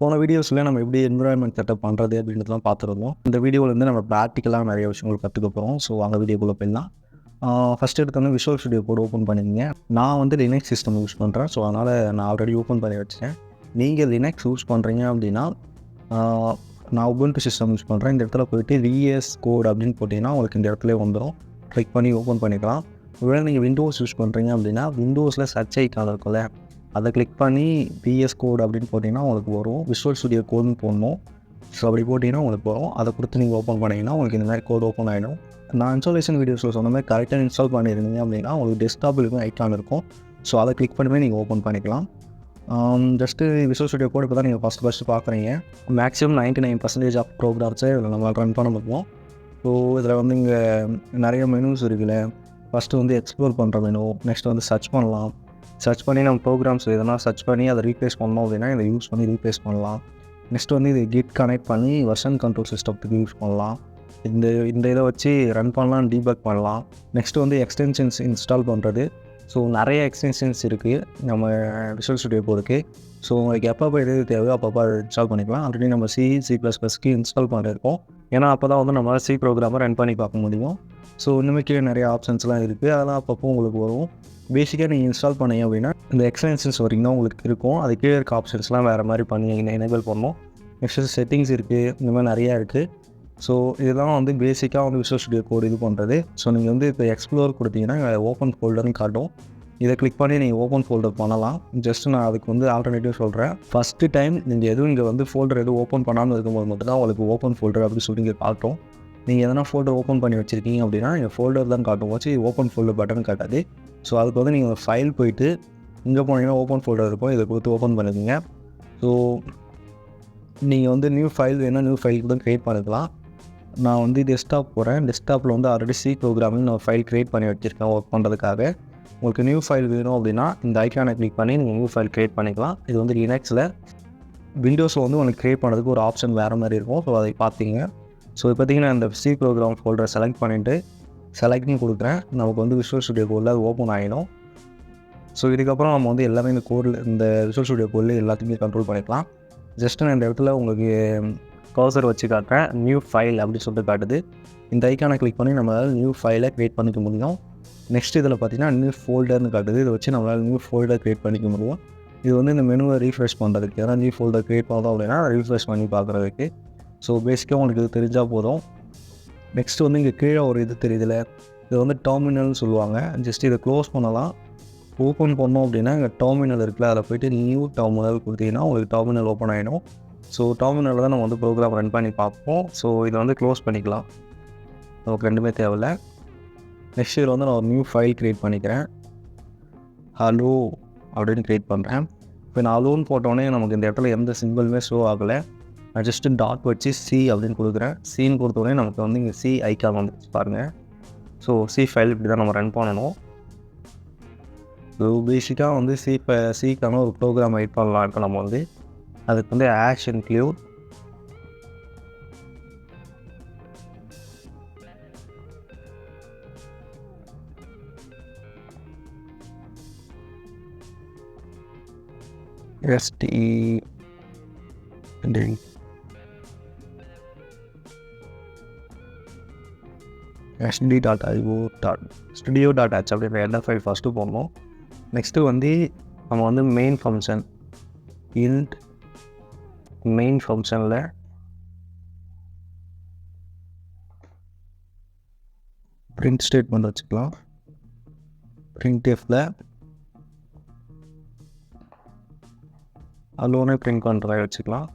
போன வீடியோஸில் நம்ம எப்படி என்விரான்மெண்ட் செட்டப் பண்ணுறது அப்படின்றதுலாம் பார்த்துருந்தோம். இந்த வீடியோவிலேருந்து நம்ம ப்ராக்டிக்கலாக நிறைய விஷயங்கள் கற்றுக்க போகிறோம் ஸோ அங்கே வீடியோக்குள்ளே போயிடலாம். ஃபஸ்ட் எடுத்தோன்னே விஷுவல் ஸ்டுடியோ கோட் ஓப்பன் பண்ணிங்க நான் வந்து லினக்ஸ் சிஸ்டம் யூஸ் பண்ணுறேன் ஸோ அதனால் நான் ஆல்ரெடி ஓப்பன் பண்ணி வச்சேன் நீங்கள் லினக்ஸ் யூஸ் பண்ணுறீங்க அப்படின்னா நான் உபுண்டு சிஸ்டம் யூஸ் பண்ணுறேன் இந்த இடத்துல போயிட்டு விஎஸ் கோட் அப்படின்னு போட்டிங்கன்னா உங்களுக்கு இந்த இடத்துல வந்துடும் கிளிக் பண்ணி ஓப்பன் பண்ணிக்கலாம். ஒருவேளை நீங்கள் விண்டோஸ் யூஸ் பண்ணுறீங்க அப்படின்னா விண்டோஸில் சர்ச் ஐக்கான இருக்கும்ல அதை கிளிக் பண்ணி பிஎஸ் கோட் அப்படின்னு போட்டிங்கன்னா உங்களுக்கு வரும். விஷுவல் ஸ்டுடியோ கோடுன்னு போடணும். ஸோ அப்படி போட்டிங்கன்னா உங்களுக்கு வரும். அதை கொடுத்து நீங்கள் ஓப்பன் பண்ணிங்கன்னா உங்களுக்கு இந்த மாதிரி கோட் ஓப்பன் ஆகிடும் நான் இன்ஸ்டாலேஷன் வீடியோஸில் சொன்ன மாதிரி கரெக்டாக இன்ஸ்டால் பண்ணியிருந்தீங்க அப்படின்னா உங்களுக்கு டெஸ்க்டாப் இருக்கும் ஐக்கான் இருக்கும். ஸோ அதை கிளிக் பண்ணுமே நீங்கள் ஓப்பன் பண்ணிக்கலாம். ஜஸ்ட்டு விஷுவல் ஸ்டுடியோ கோட் இப்போ தான் நீங்கள் ஃபஸ்ட்டு ஃபஸ்ட்டு பார்க்குறீங்க maximum ninety nine percentage of ப்ரோக்ராம்ஸை இதில் நம்ம ரன் பண்ண முடியும். ஸோ இதில் வந்து இங்கே நிறைய மெனூஸ் இருக்குல்ல. ஃபஸ்ட்டு வந்து எக்ஸ்ப்ளோர் பண்ணுற மெனு நெக்ஸ்ட் வந்து சர்ச் பண்ணலாம். சர்ச் பண்ணி நம்ம ப்ரோக்ராம்ஸ் எதனா சர்ச் பண்ணி அதை ரீப்ளேஸ் பண்ணோம் அப்படின்னா இதை யூஸ் பண்ணி ரீப்ளேஸ் பண்ணலாம். நெக்ஸ்ட் வந்து இது கிட் கனெக்ட் பண்ணி வெர்ஷன் கண்ட்ரோல் சிஸ்டத்துக்கு யூஸ் பண்ணலாம். இந்த இந்த இதை வச்சு ரன் பண்ணலாம் டீபக் பண்ணலாம். நெக்ஸ்ட் வந்து எக்ஸ்டென்ஷன்ஸ் இன்ஸ்டால் பண்ணுறது ஸோ நிறைய எக்ஸ்டென்ஷன்ஸ் இருக்குது நம்ம விஷுவல் ஸ்டுடியோ போகிறதுக்கு ஸோ உங்களுக்கு எப்பப்போ எது தேவையோ அப்பப்போ இன்ஸ்டால் பண்ணிக்கலாம். ஆல்ரெடி நம்ம சி சி ப்ளஸ் ப்ளஸ்க்கு இன்ஸ்டால் பண்ணியிருக்கோம் ஏன்னா அப்போ தான் வந்து நம்ம சி ப்ரோக்ராமை ரன் பண்ணி பார்க்க முடியும். ஸோ இன்னுமே கீழே நிறைய ஆப்ஷன்ஸ்லாம் இருக்குது அதெல்லாம் அப்பப்போ உங்களுக்கு வரும். பேசிக்காக நீங்கள் இன்ஸ்டால் பண்ணீங்க அப்படின்னா இந்த எக்ஸ்டென்ஷன்ஸ் வரைக்கும் தான் உங்களுக்கு இருக்கும். அது கீழே இருக்க ஆப்ஷன்ஸ்லாம் வேறு மாதிரி பண்ணி எனேபிள் பண்ணணும் நெக்ஸ்ட் செட்டிங்ஸ் இருக்குது இந்த மாதிரி நிறையா இருக்குது ஸோ இதெல்லாம் வந்து பேசிக்காக வந்து விசுவல் ஸ்டுடியோ கோட் இது பண்ணுறது ஸோ நீங்கள் வந்து இப்போ எக்ஸ்ப்ளோர் கொடுத்தீங்கன்னா ஓப்பன் ஃபோல்டர்னு காட்டும். இதை கிளிக் பண்ணி நீங்கள் ஓப்பன் ஃபோல்டர் பண்ணலாம். ஜஸ்ட் நான் அதுக்கு வந்து ஆல்டர்னேட்டிவ் சொல்கிறேன் ஃபஸ்ட்டு டைம் நீங்கள் எதுவும் இங்கே வந்து ஃபோல்டர் எதுவும் ஓப்பன் பண்ணாமல் இருக்கும்போது மட்டும்தான் உங்களுக்கு ஓப்பன் ஃபோல்டர் அப்படின்னு சொல்லி இங்கே காட்டும். நீங்கள் எதனா ஃபோல்டர் ஓப்பன் பண்ணி வச்சுருக்கீங்க அப்படின்னா நீங்கள் ஃபோல்டர் தான் காட்டும். வச்சு ஓப்பன் ஃபோல்டர் பட்டன் காட்டாது. ஸோ அதுக்கு வந்து நீங்கள் ஃபைல் போயிட்டு இங்கே போனீங்கன்னா ஓப்பன் ஃபோல்டர் இருக்கும். இதை கொடுத்து ஓப்பன் பண்ணிக்கோங்க. ஸோ நீங்கள் வந்து நியூ ஃபைல் வேணால் நியூ ஃபைல் கூட க்ரியேட் பண்ணிக்கலாம். நான் வந்து டெஸ்க்டாப் போகிறேன் டெஸ்க்டாப்பில் வந்து ஆல்ரெடி சி ப்ரோக்ராமிங் நான் ஃபைல் க்ரியேட் பண்ணி வச்சுருக்கேன் ஒர்க் பண்ணுறதுக்காக உங்களுக்கு நியூ ஃபைல் வேணும் அப்படின்னா இந்த ஐக்கானை கிளிக் பண்ணி நீங்கள் நியூ ஃபைல் க்ரியேட் பண்ணிக்கலாம். இது வந்து லினக்ஸில் விண்டோஸில் வந்து உங்களுக்கு க்ரியேட் பண்ணுறதுக்கு ஒரு ஆப்ஷன் வேறு மாதிரி இருக்கும். ஸோ அதை பார்த்தீங்க. ஸோ இப்போ பார்த்தீங்கன்னா இந்த சி ப்ரோக்ராம் ஃபோல்டரை செலக்ட் பண்ணிவிட்டு செலக்ட்னு கொடுக்குறேன். நமக்கு வந்து விஷுவல் ஸ்டுடியோ கோடில் அது ஓப்பன் ஆகிடும் ஸோ இதுக்கப்புறம் நம்ம வந்து எல்லாமே இந்த கோடில் இந்த விஷுவல் ஸ்டுடியோ கோடில் எல்லாத்தையுமே கண்ட்ரோல் பண்ணிக்கலாம். ஜஸ்ட் நான் இந்த இடத்துல உங்களுக்கு கர்சர் வச்சு காட்டுறேன். நியூ ஃபைல் அப்படின்னு சொல்லிட்டு காட்டுது. இந்த ஐக்கானை கிளிக் பண்ணி நம்மளால் நியூ ஃபைலை க்ரியேட் பண்ணிக்க முடியும். நெக்ஸ்ட் இதில் பார்த்தீங்கன்னா நியூ ஃபோல்டர்னு காட்டுது. இதை வச்சு நம்மளால் நியூ ஃபோல்டர் க்ரியேட் பண்ணிக்க முடியும். இது வந்து இந்த மெனுவை ரீஃப்ரெஷ் பண்ணுறதுக்கு ஏன்னா நியூ ஃபோல்டர் க்ரியேட் பண்ணோம் அப்படின்னா ரீஃப்ரெஷ் பண்ணி பார்க்குறதுக்கு. ஸோ பேசிக்காக உங்களுக்கு இது தெரிஞ்சால் போதும். நெக்ஸ்ட் வந்து இங்கே கீழே ஒரு இது தெரியுதுல. இது வந்து டெர்மினல்னு சொல்லுவாங்க. ஜஸ்ட் இதை க்ளோஸ் பண்ணலாம். ஓப்பன் பண்ணோம் அப்படின்னா இங்கே டெர்மினல் இருக்குல்ல அதில் போயிட்டு நியூ டெர்மினல் கொடுத்தீங்கன்னா உங்களுக்கு டெர்மினல் ஓப்பன் ஆகிடும் ஸோ டெர்மினலில் தான் நம்ம வந்து ப்ரோக்ராம் ரன் பண்ணி பார்ப்போம். ஸோ இதை வந்து க்ளோஸ் பண்ணிக்கலாம். நமக்கு ரெண்டுமே தேவையில்லை. நெக்ஸ்ட் இதில் வந்து நான் ஒரு நியூ ஃபைல் க்ரியேட் பண்ணிக்கிறேன். ஹலோ அப்படின்னு க்ரியேட் பண்ணுறேன் இப்போ நான் அலோன்னு போட்டோடனே நமக்கு இந்த இடத்துல எந்த சிம்பிளுமே ஷோ ஆகலை. நான் ஜஸ்ட்டு டாட் வச்சு சி அப்படின்னு கொடுக்குறேன். சின்னு கொடுத்தோடனே நமக்கு வந்து இங்கே சி ஐக்கான் வந்துச்சு பாருங்கள் ஸோ சி ஃபைல் இப்படி தான் நம்ம ரன் பண்ணணும். ஸோ பேசிக்காக வந்து சி இப்போ சிக்கான ஒரு ப்ரோக்ராம் ஐட் பண்ணலாம் இப்போ நம்ம வந்து. அதுக்கு வந்து action include ST ST dot IO dot studio dot H அப்படின்ற எல்லா ஃபைல் ஃபஸ்ட்டு போடணும். நெக்ஸ்ட்டு வந்து நம்ம வந்து மெயின் ஃபங்க்ஷன் இன்ட் மெயின் ஃபங்க்ஷனில் பிரிண்ட் ஸ்டேட்மெண்ட் வச்சுக்கலாம். பிரிண்ட் எஃப்பில் அலோனே பிரிண்ட் பண்ணுறதா வச்சுக்கலாம்.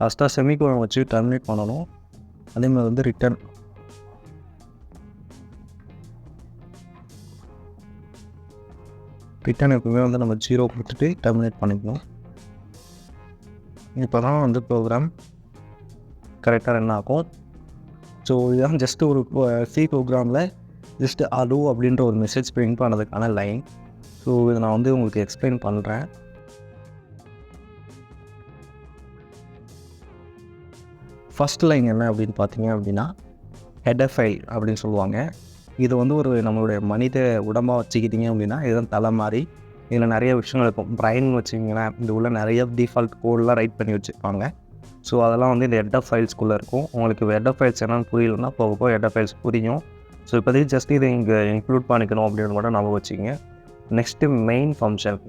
லாஸ்ட்டாக செமிகோலம் வச்சு டர்மினேட் பண்ணணும். அதே மாதிரி வந்து ரிட்டர்ன் ரிட்டர்ன் எப்பவுமே வந்து நம்ம ஜீரோ கொடுத்துட்டு டெர்மினேட் பண்ணிக்கணும். இப்போ தான் வந்து ப்ரோக்ராம் கரெக்டாக ரன் ஆகும். ஸோ இதுதான் ஜஸ்ட் ஒரு சி ப்ரோக்ராமில் ஜஸ்ட் அலோ அப்படின்ற ஒரு மெசேஜ் பிரிண்ட் பண்ணதுக்கான லைன் ஸோ இதை நான் வந்து உங்களுக்கு எக்ஸ்பிளைன் பண்ணுறேன் ஃபஸ்ட் லைன் என்ன அப்படின்னு பார்த்தீங்க அப்படின்னா ஹெட் ஃபைல் அப்படின்னு சொல்லுவாங்க. இது வந்து ஒரு நம்மளுடைய மனித உடம்பாக வச்சுக்கிட்டிங்க அப்படின்னா இதுதான் தலை மாதிரி இதில் நிறைய விஷயங்கள் இருக்கும். பிரைன் வச்சிங்கன்னா இது உள்ள நிறைய டிஃபால்ட் கோடெலாம் ரைட் பண்ணி வச்சுருப்பாங்க. ஸோ அதெல்லாம் வந்து இந்த ஹெட் ஆஃப் ஃபைல்ஸ்குள்ளே இருக்கும். உங்களுக்கு ஹெட் ஆஃப் ஃபைல்ஸ் என்னென்னு புரியலன்னா போக போக ஹெட் ஆஃப் ஃபைல்ஸ் புரியும். ஸோ இப்போதைக்கு ஜஸ்ட் இதை இங்கே இன்க்ளூட் பண்ணிக்கணும் அப்படின்னு மட்டும் நம்ம வச்சுங்க நெக்ஸ்ட்டு மெயின் ஃபங்க்ஷன்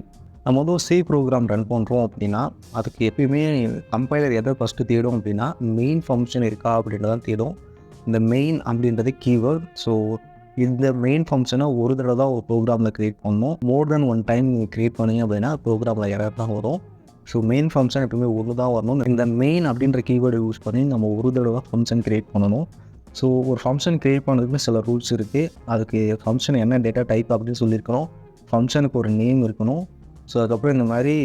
நம்ம வந்து ஒரு சி ப்ரோக்ராம் ரன் பண்ணுறோம் அப்படின்னா அதுக்கு எப்பயுமே கம்பைலர் எதை ஃபஸ்ட்டு தேடும் அப்படின்னா மெயின் ஃபங்க்ஷன் இருக்கா அப்படின்றது தான் தேடும். இந்த மெயின் அப்படின்றது கீவேர்ட் ஸோ இந்த மெயின் ஃபங்க்ஷனை ஒரு தடவை தான் ஒரு ப்ரோக்ராமில் க்ரியேட் பண்ணணும். மோர் தென் ஒன் டைம் நீங்கள் க்ரியேட் பண்ணீங்க அப்படின்னா ப்ரோக்ராமில் எரர் தான் வரும். ஸோ மெயின் ஃபங்க்ஷன் எப்பவுமே ஒரு தான் வரணும். இந்த மெயின் அப்படின்ற கீவேர்டை யூஸ் பண்ணி நம்ம ஒரு தடவை ஃபங்க்ஷன் க்ரியேட் பண்ணணும். ஸோ ஒரு ஃபங்க்ஷன் க்ரியேட் பண்ணுறதுக்கு சில ரூல்ஸ் இருக்குது அதுக்கு ஃபங்க்ஷன் என்ன டேட்டா டைப் அப்படின்னு சொல்லியிருக்கணும் ஃபங்க்ஷனுக்கு ஒரு நேம் இருக்கணும். ஸோ அதுக்கப்புறம் இந்த மாதிரி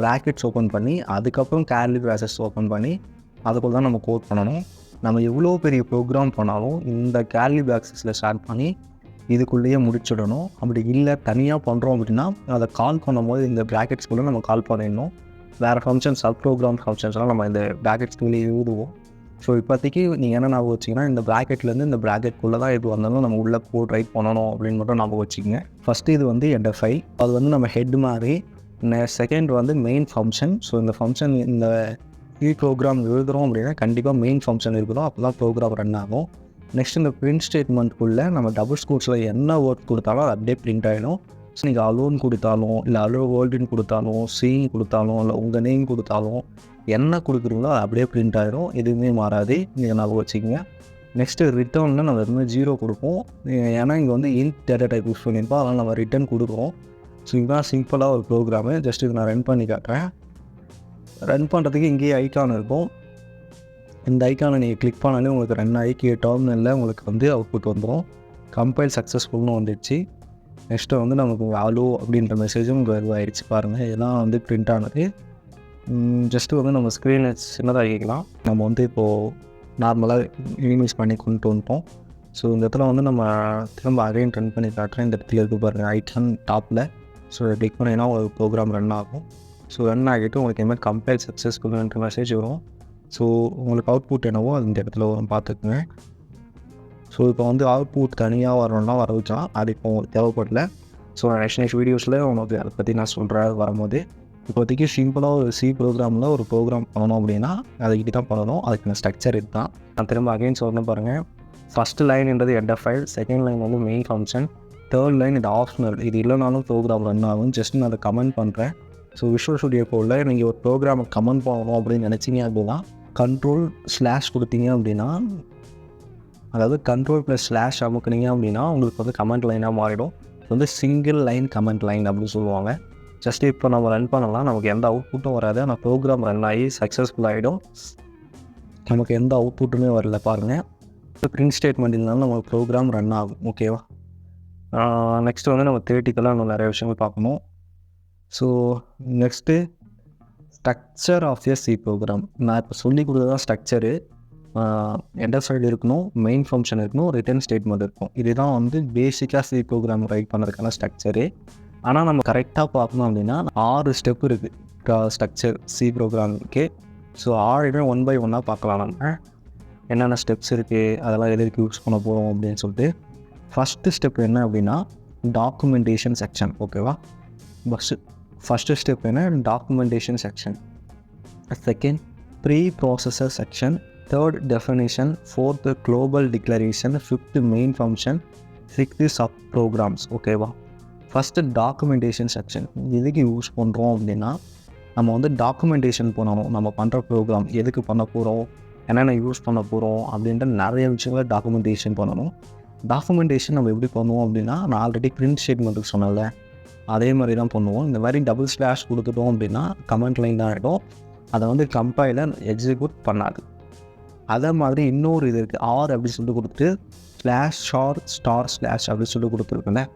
ப்ராக்கெட்ஸ் ஓப்பன் பண்ணி அதுக்கப்புறம் கேர்லி ப்ராசஸ் ஓப்பன் பண்ணி அதுக்குள்ள தான் நம்ம கோட் பண்ணணும். நம்ம எவ்வளோ பெரிய ப்ரோக்ராம் பண்ணாலும் இந்த கேலி ப்ராக்ஸஸில் ஸ்டார்ட் பண்ணி இதுக்குள்ளேயே முடிச்சிடணும். அப்படி இல்லை தனியாக பண்ணுறோம் அப்படின்னா அதை கால் பண்ணும்போது இந்த ப்ராக்கெட்ஸ்குள்ளே நம்ம கால் பண்ணிடணும். வேறு ஃபங்க்ஷன் சப் ப்ரோக்ராம் ஃபங்க்ஷன்ஸ்லாம் நம்ம இந்த ப்ராக்கெட்ஸ்குள்ளேயே எழுதுவோம். ஸோ இப்போதைக்கு நீங்கள் என்ன ஞாபகம் வச்சிங்கன்னா இந்த ப்ராக்கெட்லேருந்து இந்த ப்ராக்கெட்குள்ளே தான் இது வந்தாலும் நம்ம உள்ளே கோட் ரைட் பண்ணணும் அப்படின்னு மட்டும் ஞாபகம் வச்சுக்கோங்க. ஃபஸ்ட்டு இது வந்து எட் ஃபைல் அது வந்து நம்ம ஹெட் மாதிரி செகண்ட் வந்து மெயின் ஃபங்க்ஷன் ஸோ இந்த ஃபங்க்ஷன் இந்த சி ப்ரோக்ராம் எழுதுகிறோம் அப்படின்னா கண்டிப்பாக மெயின் ஃபங்க்ஷன் இருக்குதோ அப்போ தான் ப்ரோக்ராம் ரன் ஆகும். நெக்ஸ்ட் இந்த பிரிண்ட் ஸ்டேட்மெண்ட்குள்ளே நம்ம டபுள் ஸ்கூட்ஸில் என்ன ஒர்க் கொடுத்தாலும் அது அப்படியே பிரிண்ட் ஆகிடும் ஸோ நீங்கள் அலோன் கொடுத்தாலும் இல்லை அலோ வேர்ல்டுன்னு கொடுத்தாலும் சீன் கொடுத்தாலும் இல்லை உங்கள் நேம் கொடுத்தாலும் என்ன கொடுக்குறீங்களோ அது அப்படியே பிரிண்ட் ஆகிடும் எதுவுமே மாறாது. நீங்கள் ஞாபகம் வச்சுக்கோங்க. நெக்ஸ்ட்டு ரிட்டர்னில் நம்ம எதுவுமே ஜீரோ கொடுப்போம். ஏன்னா இங்கே வந்து இன்ட் டேட்டா டைப் யூஸ் பண்ணியிருப்போம். அதனால் நம்ம ரிட்டர்ன் கொடுக்குறோம். ஸோ இதுதான் சிம்பிளாக ஒரு ப்ரோக்ராமு ஜஸ்ட் இது நான் ரன் பண்ணி காட்டுறேன். ரன் பண்ணுறதுக்கு இங்கேயே ஐக்கான் இருக்கும். இந்த ஐக்கானை நீங்கள் கிளிக் பண்ணாலே உங்களுக்கு ரன் ஆகி கீழே டெர்மினலில் உங்களுக்கு வந்து அவுட்புட் வந்துடும் கம்பைல் சக்ஸஸ்ஃபுல்னு வந்துடுச்சு. நெக்ஸ்ட்டு வந்து நமக்கு அலோ அப்படின்ற மெசேஜும் இங்கே இதுவாகிடுச்சு பாருங்கள் இதெல்லாம் வந்து பிரிண்ட் ஆனது. ஜஸ்ட்டு வந்து நம்ம ஸ்க்ரீனை சின்னதாகிக்கலாம் நம்ம வந்து இப்போது நார்மலாக இனிமேஜ் பண்ணி கொண்டு வந்துட்டோம். ஸோ இந்த இடத்துல வந்து நம்ம திரும்ப அகைன் ரன் பண்ணி காட்டுறேன். இந்த இடத்துல இருக்கு பாருங்கள் ஐட்டன் டாப்பில் ஸோ கிளிக் பண்ணிங்கன்னா ஒரு ப்ரோக்ராம் ரன் ஆகும். ஸோ ரன் ஆகிட்டு உங்களுக்கு இந்த மாதிரி கம்பேர் சக்ஸஸ்ஃபுல்ன்ற மெசேஜ் வரும். ஸோ உங்களுக்கு அவுட்புட் என்னவோ அது இந்த இடத்துல வரும் பார்த்துக்குங்க. ஸோ இப்போ வந்து அவுட்புட் தனியாக வரணும்னா வர வச்சா அது இப்போ உங்களுக்கு தேவைப்படல. ஸோ நெக்ஸ்ட் நெக்ஸ்ட் வீடியோஸில் உங்களுக்கு அதை பற்றி நான் சொல்கிறேன் வரும்போது. இப்போதைக்கு சிம்பிளாக ஒரு சி ப்ரோக்ராமில் ஒரு ப்ரோக்ராம் பண்ணணும் அப்படின்னா அதுக்கிட்ட தான் பண்ணணும். அதுக்கான ஸ்ட்ரக்சர் இதுதான். நான் திரும்ப அகைன் சொல்லணும் பாருங்கள் first லைன்ன்றது head of file second line வந்து மெயின் ஃபங்க்ஷன் தேர்ட் லைன் இது ஆப்ஷனல் இது இல்லைனாலும் ப்ரோக்ராம் ரன் ஆகும். ஜஸ்ட் நான் அதை கமெண்ட் பண்ணுறேன் ஸோ விஷுவல் ஸ்டுடியோ கோடில் நீங்கள் ஒரு ப்ரோக்ராமை கமெண்ட் பண்ணணும் அப்படின்னு நினச்சிங்க அப்படின்னா கண்ட்ரோல் ஸ்லாஷ் கொடுத்தீங்க அப்படின்னா அதாவது கண்ட்ரோல் ப்ளஸ் ஸ்லாஷ் அமுக்குனீங்க அப்படின்னா உங்களுக்கு வந்து கமெண்ட் லைனாக மாறிடும். இது வந்து சிங்கிள் லைன் கமெண்ட் லைன் அப்படின்னு சொல்லுவாங்க. ஜஸ்ட் இப்போ நம்ம ரன் பண்ணலாம். நமக்கு எந்த அவுட்புட்டும் வராது. ஆனால் ப்ரோக்ராம் ரன் ஆகி சக்ஸஸ்ஃபுல் ஆகிடும் நமக்கு எந்த அவுட்புட்டுமே வரல பாருங்கள் இப்போ பிரிண்ட் ஸ்டேட்மெண்ட் இருந்தாலும் நம்ம ப்ரோக்ராம் ரன் ஆகும். ஓகேவா நெக்ஸ்ட்டு வந்து நம்ம தேர்ட்டிக்கெல்லாம் இன்னும் நிறைய விஷயங்கள் பார்க்கணும். So next structure of a C program நான் இப்போ சொல்லி கொடுத்ததான் ஸ்ட்ரக்சரு என்டர் சைடு இருக்கணும் மெயின் ஃபங்க்ஷன் இருக்கணும் ரிட்டர்ன் ஸ்டேட்மெண்ட் இருக்கும் இதுதான் வந்து பேசிக்காக சி ப்ரோக்ராம் ரைட் பண்ணுறதுக்கான ஸ்ட்ரக்சரு ஆனால் நம்ம கரெக்டாக பார்க்கணும் அப்படின்னா ஆறு ஸ்டெப் இருக்குது ஸ்ட்ரக்சர் சி ப்ரோக்ராமுக்கு ஸோ ஆறுமே ஒன் பை ஒன்னாக பார்க்கலாம் நம்ம. என்னென்ன ஸ்டெப்ஸ் இருக்குது அதெல்லாம் எதுக்கு யூஸ் பண்ண போகிறோம் அப்படின்னு சொல்லிட்டு. ஃபஸ்ட்டு ஸ்டெப் என்ன அப்படின்னா டாக்குமெண்டேஷன் செக்ஷன் ஓகேவா ஃபஸ்ட்டு ஃபஸ்ட்டு ஸ்டெப் என்ன documentation section second preprocessor section third definition fourth global declaration fifth main function sixth sub programs ஓகேவா ஃபஸ்ட்டு டாக்குமெண்டேஷன் செக்ஷன் எதுக்கு யூஸ் பண்ணுறோம் அப்படின்னா நம்ம வந்து டாக்குமெண்டேஷன் பண்ணணும். நம்ம பண்ணுற ப்ரோக்ராம் எதுக்கு பண்ண போகிறோம் என்னென்ன யூஸ் பண்ண போகிறோம் அப்படின்ட்டு நிறைய விஷயங்களை டாக்குமெண்டேஷன் பண்ணணும். டாக்குமெண்டேஷன் நம்ம எப்படி பண்ணுவோம் அப்படின்னா நான் ஆல்ரெடி பிரிண்ட் ஸ்டேட்மெண்ட்டுக்கு சொன்னல அதே மாதிரி தான் பண்ணுவோம். இந்த மாதிரி டபுள் ஸ்லாஷ் கொடுத்துட்டோம் அப்படின்னா கமெண்ட் லைன் தான் ஆகிடும் அதை வந்து கம்பைலர் எக்ஸிக்யூட் பண்ணாது. அதே மாதிரி இன்னொரு இது இருக்குது ஆர் அப்படின்னு சொல்லிட்டு கொடுத்துட்டு ஸ்லாஷ் ஷார் ஸ்டார் ஸ்லாஷ் அப்படின்னு சொல்லி கொடுத்துருக்கேன்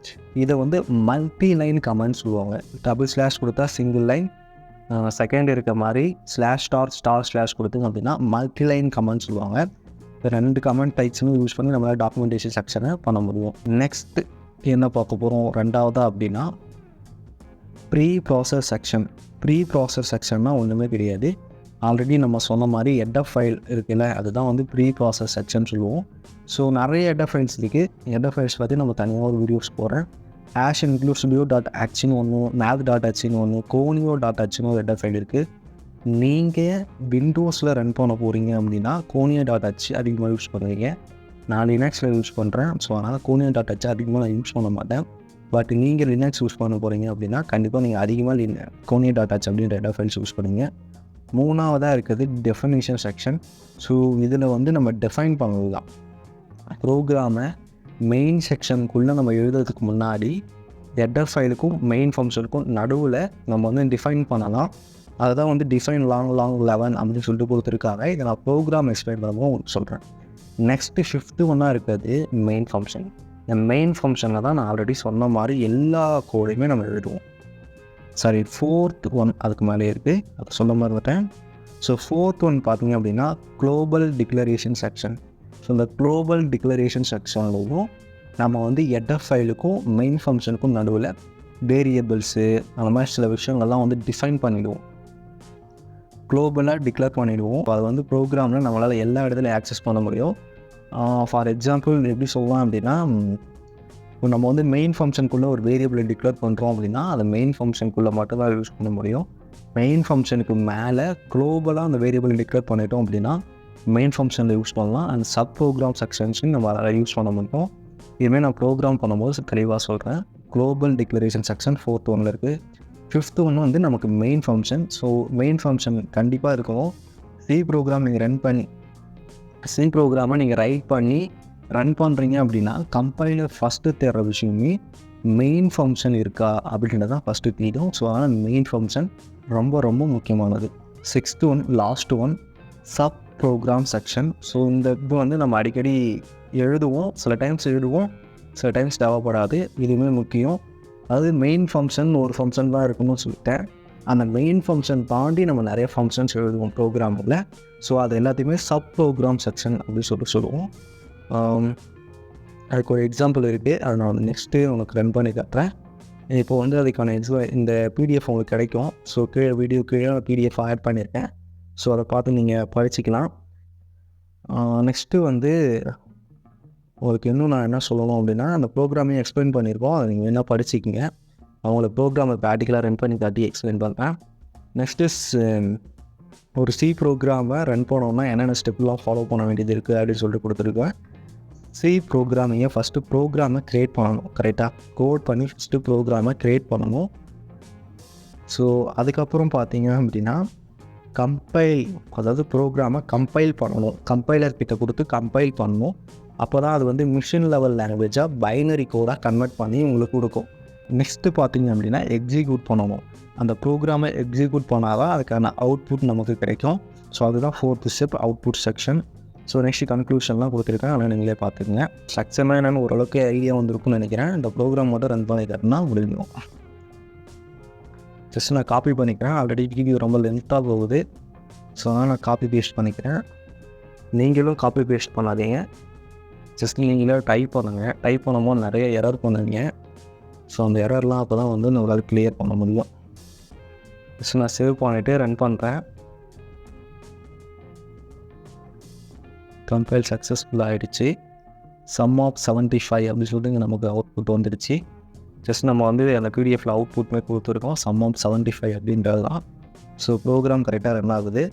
இதை வந்து மல்டி லைன் கமெண்ட் சொல்லுவாங்க. டபுள் ஸ்லாஷ் கொடுத்தா சிங்கிள் லைன் செகண்ட் இருக்க மாதிரி ஸ்லாஷ் ஸ்டார் ஸ்டார் ஸ்லாஷ் கொடுத்தீங்க அப்படின்னா மல்டி லைன் கமெண்ட் சொல்லுவாங்க. ரெண்டு கமெண்ட் டைப்ஸுமே யூஸ் பண்ணி நம்மளால் டாக்குமெண்டேஷன் செக்ஷனை பண்ண முடியும். நெக்ஸ்ட்டு என்ன பார்க்க போகிறோம் ரெண்டாவதாக அப்படின்னா pre process section pre process செக்ஷன்னா ஒன்றுமே கிடையாது. ஆல்ரெடி நம்ம சொன்ன மாதிரி எட் ஃபைல் இருக்குல்ல அதுதான் வந்து ப்ரீ ப்ராசஸ் செக்ஷன் சொல்லுவோம். ஸோ நிறைய எட் ஃபைல்ஸ் இருக்குது எட் ஃபைல்ஸ் பற்றி நம்ம தனியாக ஒரு வீடியோஸ் போகிறேன் ஆஷ் இன்க்ளூசிவ் டாட் ஆக்சின்னு ஒன்று மேத் டாட் ஹெச்னு ஒன்று கோனியோ டாட் ஹெச்னு ஒரு ஹெட்டர் ஃபைல் இருக்குது நீங்கள் விண்டோஸில் ரன் பண்ண போகிறீங்க அப்படின்னா கோனியோ டாட் ஹெச் அதிகமாக யூஸ் பண்ணுவீங்க. நான் லினக்ஸில் யூஸ் பண்ணுறேன் ஸோ அதனால் கோனியோ டாட் ஹெச் அதிகமாக நான் யூஸ் பண்ண மாட்டேன். பட் நீங்கள் லினக்ஸ் யூஸ் பண்ண போகிறீங்க அப்படின்னா கண்டிப்பாக நீங்கள் அதிகமாக லின் கோனியோ டாட் ஆச் அப்படின்ற ஹெட்டர் ஃபைல்ஸ் யூஸ் பண்ணுங்க. மூணாவதாக இருக்குது டெஃபினேஷன் செக்ஷன் ஸோ இதில் வந்து நம்ம டிஃபைன் பண்ணது தான் ப்ரோக்ராமை மெயின் செக்ஷனுக்குள்ளே நம்ம எழுதுறதுக்கு முன்னாடி ஹெட்டர் ஃபைலுக்கும் மெயின் ஃபங்க்ஷனுக்கும் நடுவில் நம்ம வந்து டிஃபைன் பண்ணலாம். அதுதான் வந்து டிஃபைன் லாங் லாங் லெவன் அப்படின்னு சொல்லிட்டு கொடுத்துருக்காங்க. இதை நான் ப்ரோக்ராம் எக்ஸ்பிளைன் பண்ணும்போது சொல்கிறேன் நெக்ஸ்ட்டு ஃபிஃப்த்து ஒன்றா இருக்கிறது மெயின் ஃபங்க்ஷன் மெயின் ஃபங்க்ஷனில் தான் நான் ஆல்ரெடி சொன்ன மாதிரி எல்லா கோடையுமே நம்ம எழுதுவோம். சாரி ஃபோர்த் ஒன் அதுக்கு மேலே இருக்குது அதை சொல்ல மறந்துட்டேன். ஸோ ஃபோர்த் ஒன் பார்த்தீங்க அப்படின்னா குளோபல் டிக்ளரேஷன் செக்ஷன் ஸோ இந்த குளோபல் டிக்ளரேஷன் செக்ஷன்லையும் நம்ம வந்து எட்எஃப் ஃபைலுக்கும் மெயின் ஃபங்க்ஷனுக்கும் நடுவில் வேரியபிள்ஸு அந்த மாதிரி சில விஷயங்கள்லாம் வந்து டிஃபைன் பண்ணிவிடுவோம் குளோபலாக டிக்ளேர் பண்ணிவிடுவோம் அது வந்து ப்ரோக்ராமில் நம்மளால் எல்லா இடத்துலையும் ஆக்சஸ் பண்ண முடியும். ஃபார் எக்ஸாம்பிள் எப்படி சொல்லலாம் அப்படின்னா இப்போ நம்ம வந்து மெயின் ஃபங்க்ஷனுக்குள்ளே ஒரு வேரியபிளை டிக்ளேர் பண்ணுறோம் அப்படின்னா அதை மெயின் ஃபங்க்ஷனுக்குள்ளே மட்டும் தான் யூஸ் பண்ண முடியும். மெயின் ஃபங்க்ஷனுக்கு மேலே குளோபலாக அந்த வேரியபிளை டிக்ளேர் பண்ணிட்டோம் அப்படின்னா மெயின் ஃபங்க்ஷனில் யூஸ் பண்ணலாம். அண்ட் சப் ப்ரோக்ராம் செக்ஷன்ஸையும் நம்ம அதை யூஸ் பண்ண மாட்டோம். இதுமாதிரி நான் ப்ரோக்ராம் பண்ணும்போது தெளிவாக சொல்கிறேன் குளோபல் டிக்ளரேஷன் செக்ஷன் ஃபோர்த் ஒனில் இருக்குது ஃபிஃப்த் ஒன்று வந்து நமக்கு main function so main function கண்டிப்பாக இருக்கணும். சி ப்ரோக்ராம் நீங்கள் ரன் பண்ணி சி ப்ரோக்ராமை நீங்கள் ரைட் பண்ணி ரன் பண்ணுறீங்க அப்படின்னா கம்பைலர் ஃபஸ்ட்டு தேடுற விஷயமே மெயின் ஃபங்க்ஷன் இருக்கா அப்படின்றது தான் ஃபஸ்ட்டு தெரியும் ஸோ அதனால் மெயின் ஃபங்க்ஷன் ரொம்ப ரொம்ப முக்கியமானது. Sixth one last one sub program section so இந்த இது வந்து நம்ம அடிக்கடி எழுதுவோம். சில டைம்ஸ் எழுதுவோம். சில டைம்ஸ் தேவைப்படாது. இதுவுமே முக்கியம். அது மெயின் ஃபங்க்ஷன் ஒரு ஃபங்க்ஷன் தான் இருக்கணும்னு சொல்லிட்டேன். அந்த மெயின் ஃபங்க்ஷன் தாண்டி நம்ம நிறைய ஃபங்க்ஷன்ஸ் எழுதுவோம் ப்ரோக்ராமில் ஸோ அது எல்லாத்தையுமே சப் ப்ரோக்ராம் செக்ஷன் அப்படின்னு சொல்லிட்டு சொல்லுவோம். அதுக்கு ஒரு எக்ஸாம்பிள் இருக்குது அதை நான் நெக்ஸ்ட்டு உனக்கு ரன் பண்ணி காட்டுறேன். இப்போ வந்து அதுக்கான எக்ஸா இந்த பிடிஎஃப் உங்களுக்கு கிடைக்கும். ஸோ கீழே வீடியோ கீழே பிடிஎஃப் ஆட் பண்ணியிருக்கேன். ஸோ அதை பார்த்து நீங்கள் படிச்சிக்கலாம். நெக்ஸ்ட்டு வந்து உங்களுக்கு இன்னும் நான் என்ன சொல்லணும் அப்படின்னா அந்த ப்ரோக்ராமையும் எக்ஸ்பிளைன் பண்ணியிருக்கோம். அதை நீங்கள் என்ன படிச்சிக்கிங்க. அவங்கள ப்ரோக்ராமை ப்ராக்டிக்கலாக ரன் பண்ணி காட்டி எக்ஸ்பிளைன் பண்ணுறேன் நெக்ஸ்ட்டு ஒரு சி ப்ரோக்ராமை ரன் பண்ணோம்னா என்னென்ன ஸ்டெப்லாம் ஃபாலோ பண்ண வேண்டியது இருக்குது அப்படின்னு சொல்லிட்டு கொடுத்துருக்கேன். சி ப்ரோக்ராமையை ஃபஸ்ட்டு ப்ரோக்ராமை க்ரியேட் பண்ணணும். கரெக்டாக கோட் பண்ணி ஃபஸ்ட்டு ப்ரோக்ராமை க்ரியேட் பண்ணணும். ஸோ அதுக்கப்புறம் பார்த்தீங்க அப்படின்னா கம்பைல் அதாவது ப்ரோக்ராமை கம்பைல் பண்ணணும். கம்பைலர் கிட்ட கொடுத்து கம்பைல் பண்ணணும். அப்போ தான் அது வந்து மிஷின் லெவல் லாங்குவேஜாக பைனரி கோடாக கன்வெர்ட் பண்ணி உங்களுக்கு கொடுக்கும். நெக்ஸ்ட்டு பார்த்தீங்க அப்படின்னா எக்ஸிக்யூட் பண்ணணும். அந்த ப்ரோக்ராமை எக்ஸிக்யூட் பண்ணால் தான் அதுக்கான அவுட்புட் நமக்கு கிடைக்கும். ஸோ அதுதான் fourth step output section so next கன்க்ளூஷன்லாம் கொடுத்துருக்கேன். அதனால் நீங்களே பார்த்துக்குங்க. ஸ்ட்ரக்சர்னால் என்னென்னு ஓரளவுக்கு ஐடியா வந்திருக்கும்னு நினைக்கிறேன். இந்த ப்ரோக்ராம் மட்டும் ரன் பண்ணி தரேன்னா முடிஞ்சிடும். ஜஸ்ட் நான் காப்பி பண்ணிக்கிறேன். ஆல்ரெடி வீடியோ ரொம்ப லென்த்தாக போகுது. ஸோ அதனால் நான் காப்பி பேஸ்ட் பண்ணிக்கிறேன். நீங்களும் காப்பி பேஸ்ட் பண்ணாதீங்க. ஜஸ்ட் நீங்களே டைப் பண்ணுங்கள் டைப் பண்ணும்போது நிறைய எரர் பண்ணுவீங்க. ஸோ அந்த எரர்லாம் அப்போ தான் வந்து நம்மளால் கிளியர் பண்ண முடியும். ஜஸ்ட் நான் சேவ் பண்ணிவிட்டு ரன் பண்ணுறேன் கம்பைல் சக்ஸஸ்ஃபுல் ஆகிடுச்சு சம் ஆஃப் செவன்ட்டி ஃபைவ் அப்படின்னு சொல்லிட்டு நமக்கு அவுட்புட் வந்துடுச்சு. ஜஸ்ட் நம்ம வந்து அந்த பிடிஎஃப்பில் அவுட்புட்மே கொடுத்துருக்கோம். சம் ஆஃப் செவன்ட்டி ஃபைவ் அப்படின்றது தான் ஸோ ப்ரோக்ராம் கரெக்டாக ரன் ஆகுது.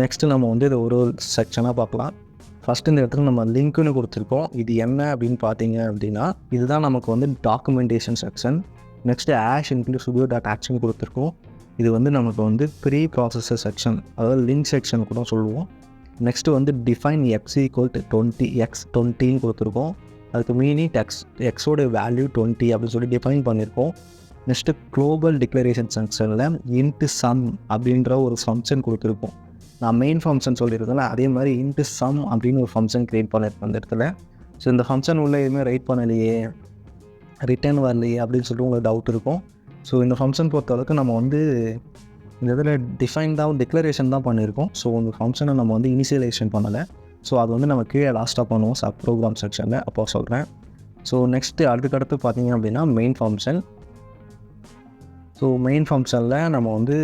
நெக்ஸ்ட்டு நம்ம வந்து இதை ஒரு ஒரு செக்ஷனாக பார்க்கலாம். ஃபஸ்ட் இந்த இடத்துல நம்ம லிங்க்குன்னு கொடுத்துருக்கோம். இது என்ன அப்படின்னு பார்த்தீங்க அப்படின்னா இதுதான் நமக்கு வந்து documentation section next hash include dot action கொடுத்துருக்கோம். இது வந்து நமக்கு வந்து ப்ரீ ப்ராசஸர் செக்ஷன் அதாவது லிங்க் செக்ஷன் கூட சொல்லுவோம். நெக்ஸ்ட்டு வந்து define X equal to twenty X டுவெண்ட்டின்னு கொடுத்துருக்கோம். அதுக்கு மீனி டெக்ஸ் எக்ஸோட வேல்யூ டுவெண்ட்டி அப்படின்னு சொல்லி டிஃபைன் பண்ணியிருக்கோம். நெக்ஸ்ட்டு குளோபல் டிக்ளரேஷன் செக்ஷனில் இன்ட்டு சம் அப்படின்ற ஒரு ஃபங்க்ஷன் கொடுத்துருக்கோம். நான் மெயின் ஃபங்க்ஷன் சொல்லியிருக்கேன்ல அதே மாதிரி இன்ட்டு சம் அப்படின்னு ஒரு ஃபங்க்ஷன் க்ரியேட் பண்ணியிருக்கேன் அந்த இடத்துல. ஸோ இந்த ஃபங்க்ஷன் உள்ள எதுவுமே ரைட் பண்ணலையே ரிட்டர்ன் வரலையே அப்படின்னு சொல்லிட்டு உங்களுக்கு டவுட் இருக்கும். ஸோ இந்த ஃபங்க்ஷன் பொறுத்தளவுக்கு நம்ம வந்து இந்த இதில் டிஃபைன் தான் டிக்ளரேஷன் தான் பண்ணியிருக்கோம். ஸோ இந்த ஃபங்க்ஷனை நம்ம வந்து இனிஷியலைசேஷன் பண்ணலை. ஸோ அது வந்து நம்ம கீழே லாஸ்ட்டாக பண்ணுவோம் சப் ப்ரோக்ராம் செக்ஷனில் அப்போ சொல்கிறேன் ஸோ நெக்ஸ்ட்டு அதுக்கடுத்து பார்த்தீங்க அப்படின்னா மெயின் ஃபங்க்ஷன் ஸோ மெயின் ஃபங்க்ஷனில் நம்ம வந்து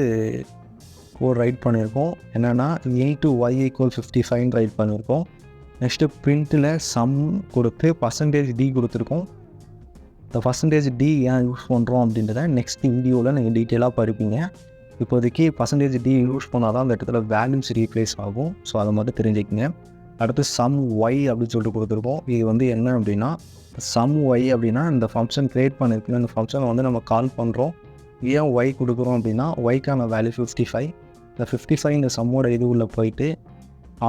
கோட் ரைட் பண்ணியிருக்கோம். என்னென்னா A to Y equal fifty five write பண்ணியிருக்கோம். நெக்ஸ்ட்டு ப்ரிண்ட்டில் சம் கொடுத்து பர்சன்டேஜ் டி கொடுத்துருக்கோம். இந்த பர்சன்டேஜ் டி ஏன் யூஸ் பண்ணுறோம் அப்படின்றத நெக்ஸ்ட் வீடியோவில் நீங்கள் டீட்டெயிலாக படிப்பீங்க இப்போதைக்கு பர்சன்டேஜ் டி யூஸ் பண்ணால் தான் அந்த இடத்துல வேல்யூஸ் ரீப்ளேஸ் ஆகும். ஸோ அதை மட்டும் தெரிஞ்சுக்கங்க. அடுத்து சம் ஒய் அப்படின்னு சொல்லிட்டு கொடுத்துருக்கோம். இது வந்து என்ன அப்படின்னா சம் ஒய் அப்படின்னா இந்த ஃபங்க்ஷன் க்ரியேட் பண்ணியிருக்கோம் இந்த ஃபங்க்ஷனை வந்து நம்ம கால் பண்ணுறோம் ஏன் ஒய் கொடுக்குறோம் அப்படின்னா ஒய்க்கான வேல்யூ ஃபிஃப்டி ஃபைவ் இந்த ஃபிஃப்டி ஃபைவ் இந்த சம்மோட இது உள்ளே போயிட்டு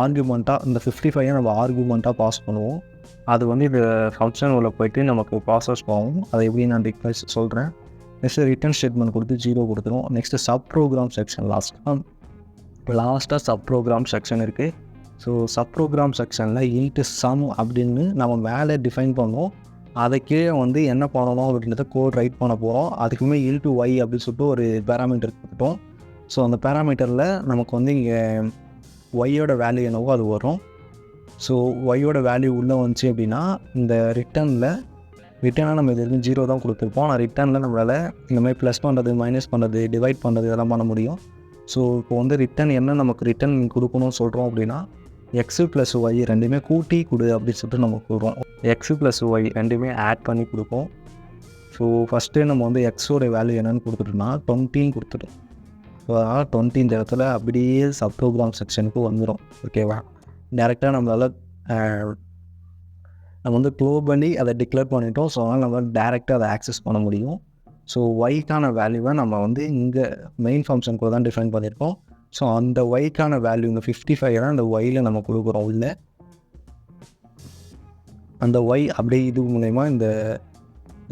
ஆர்குமெண்ட்டாக இந்த ஃபிஃப்டி ஃபைவை நம்ம ஆர்குமெண்ட்டாக பாஸ் பண்ணுவோம். அது வந்து இந்த ஃபங்க்ஷன் உள்ளே போயிட்டு நமக்கு ப்ராசஸ் ஆகும். அதை எப்படி நான் ரிக்வெஸ்ட் சொல்கிறேன் நெக்ஸ்ட்டு ரிட்டர்ன் ஸ்டேட்மெண்ட் கொடுத்து ஜீரோ கொடுத்துருவோம். நெக்ஸ்ட்டு சப் ப்ரோக்ராம் செக்ஷன் லாஸ்ட்டாக லாஸ்ட்டாக சப் ப்ரோக்ராம் செக்ஷன் இருக்குது ஸோ சப் ப்ரோக்ராம் செக்ஷனில் இன்ட்டு சம் அப்படின்னு நம்ம மேலே டிஃபைன் பண்ணோம். அதை கீழே வந்து என்ன பண்ணணும் அப்படின்றத கோட் ரைட் பண்ண போகிறோம் அதுக்குமே இல் டு ஒய் அப்படின்னு சொல்லிட்டு ஒரு பேராமீட்டர் கொடுத்துட்டோம். ஸோ அந்த பேராமீட்டரில் நமக்கு வந்து இங்கே ஒய்யோட வேல்யூ என்னவோ அது வரும். ஸோ ஒய்யோட வேல்யூ உள்ளே வந்துச்சு அப்படின்னா இந்த ரிட்டர்னில் ரிட்டர்னாக நம்ம இது வரைக்கும் ஜீரோ தான் கொடுத்துருப்போம். ஆனால் ரிட்டர்னில் நம்மளால் இந்த மாதிரி ப்ளஸ் பண்ணுறது மைனஸ் பண்ணுறது டிவைட் பண்ணுறது இதெல்லாம் பண்ண முடியும். ஸோ இப்போ வந்து ரிட்டன் என்ன நமக்கு ரிட்டன் கொடுக்கணும்னு சொல்கிறோம் அப்படின்னா எக்ஸு ப்ளஸ் ஒய் ரெண்டுமே கூட்டி கொடு அப்படின்னு சொல்லிட்டு நம்ம கொடுக்குறோம் எக்ஸு ப்ளஸ் ஒய் ரெண்டுமே ஆட் பண்ணி கொடுப்போம். ஸோ ஃபஸ்ட்டு நம்ம வந்து எக்ஸோட வேல்யூ என்னென்னு கொடுத்துட்டோம்னா டுவெண்ட்டின்னு கொடுத்துட்டோம். அதனால் டுவெண்ட்டி இந்த இடத்துல அப்படியே சப் ப்ரோக்ராம் செக்ஷனுக்கு வந்துடும் ஓகேவா டேரெக்டாக நம்மளால் நம்ம வந்து க்ளோ பண்ணி அதை டிக்ளேர் பண்ணிட்டோம். ஸோ அதனால் நம்ம டேரெக்டாக அதை ஆக்சஸ் பண்ண முடியும். ஸோ ஒய்க்கான வேல்யூவை நம்ம வந்து இங்கே மெயின் ஃபங்க்ஷனுக்குள்ள தான் டிஃபைன் பண்ணியிருக்கோம் ஸோ அந்த ஒய்க்கான வேல்யூ இந்த ஃபிஃப்டி ஃபைவ் அந்த ஒயில் நம்ம கொடுக்குறோம் உள்ள. அந்த ஒய் அப்படியே இது மூலயமா இந்த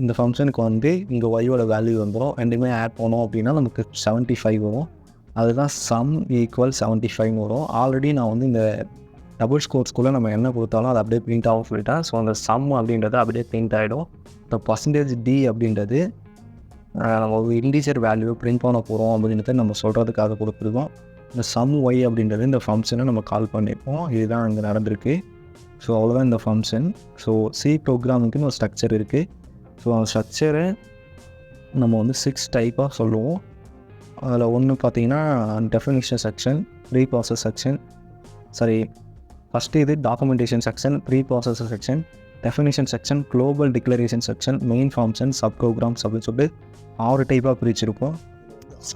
இந்த ஃபங்க்ஷனுக்கு வந்து இங்கே ஒய்வோட வேல்யூ வந்துடும் ரெண்டுமே ஆட் பண்ணோம் அப்படின்னா நமக்கு செவன்ட்டி ஃபைவ் வரும். அதுதான் சம் ஈக்குவல் செவன்ட்டி ஃபைவ் வரும். ஆல்ரெடி நான் வந்து இந்த டபுள் ஸ்கோர்ஸ்குள்ளே நம்ம என்ன கொடுத்தாலும் அது அப்படியே பிரிண்ட் ஆகும் சொல்லிட்டேன் ஸோ அந்த சம் அப்படின்றது அப்படியே பிரிண்ட் ஆகிடும் இந்த பர்சன்டேஜ் டி அப்படின்றது நம்ம ஒரு இண்டிஜர் வேல்யூ பிரிண்ட் பண்ண போகிறோம் அப்படின்றத நம்ம சொல்கிறதுக்காக கொடுத்துருக்கோம். இந்த சம் ஒய் அப்படின்றது இந்த ஃபங்க்ஷனை நம்ம கால் பண்ணியிருக்கோம் இதுதான் இங்கே நடந்திருக்கு. ஸோ அவ்வளோதான் இந்த ஃபங்க்ஷன் ஸோ சி ப்ரோக்ராமுக்குன்னு ஒரு ஸ்ட்ரக்சர் இருக்குது ஸோ அந்த ஸ்ட்ரக்சரை நம்ம வந்து சிக்ஸ் டைப்பாக சொல்லுவோம். அதில் ஒன்று பார்த்தீங்கன்னா definition section pre process section sorry first இது documentation section pre process section definition section global declaration section main function sub programs அப்படின்னு சொல்லிட்டு ஆறு டைப்பாக பிரிச்சிருப்போம்.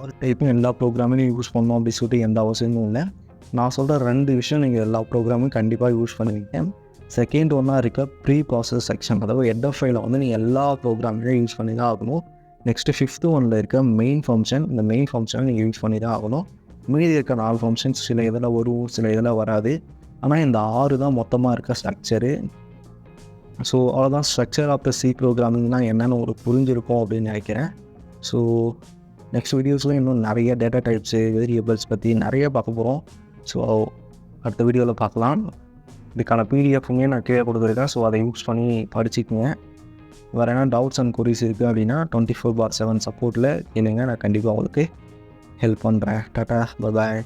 ஆறு டைப்பும் எல்லா ப்ரோக்ராமையும் யூஸ் பண்ணோம் அப்படின்னு சொல்லிட்டு எந்த அவசியமும் இல்லை. நான் சொல்கிற ரெண்டு விஷயம் நீங்கள் எல்லா ப்ரோக்ராமும் கண்டிப்பாக யூஸ் பண்ணுவீங்க செகண்ட் ஒன்றா இருக்க. ப்ரீ ப்ராசஸ் செக்ஷன் அதாவது ஹெட் ஆஃப் ஃபைலை வந்து நீங்கள் எல்லா ப்ரோக்ராமையும் யூஸ் பண்ணி தான் ஆகணும். நெக்ஸ்ட்டு ஃபிஃப்த்து ஒனில் இருக்க மெயின் ஃபங்க்ஷன் இந்த மெயின் ஃபங்க்ஷனை நீங்கள் யூஸ் பண்ணி தான் ஆகணும். மீதி இருக்க நாலு ஃபங்க்ஷன்ஸ் சில இதில் வரும் சில இதில் வராது. ஆனால் இந்த ஆறு தான் மொத்தமாக இருக்க ஸ்ட்ரக்சரு ஸோ அவ்வளோதான் ஸ்ட்ரக்சர் ஆஃப் த சி ப்ரோக்ராமிங்னா என்னென்னு ஒரு புரிஞ்சிருக்கும் அப்படின்னு நினைக்கிறேன். ஸோ நெக்ஸ்ட் வீடியோஸில் இன்னும் நிறைய டேட்டா டைப்ஸு வேரியபிள்ஸ் பற்றி நிறைய பார்க்க போகிறோம் ஸோ அடுத்த வீடியோவில் பார்க்கலாம். இதுக்கான பிடிஎஃப்புமே நான் கீழே கொடுத்துருக்கேன் ஸோ அதை யூஸ் பண்ணி படிச்சுக்குங்க. வேறு என்ன டவுட்ஸ் அண்ட் கொரிஸ் இருக்குது அப்படின்னா டுவெண்ட்டி ஃபோர் பார் செவன் சப்போர்ட்டில் இல்லைங்க நான் கண்டிப்பாக உங்களுக்கு ஹெல்ப் பண்ணுறேன் டாட்டா பாய்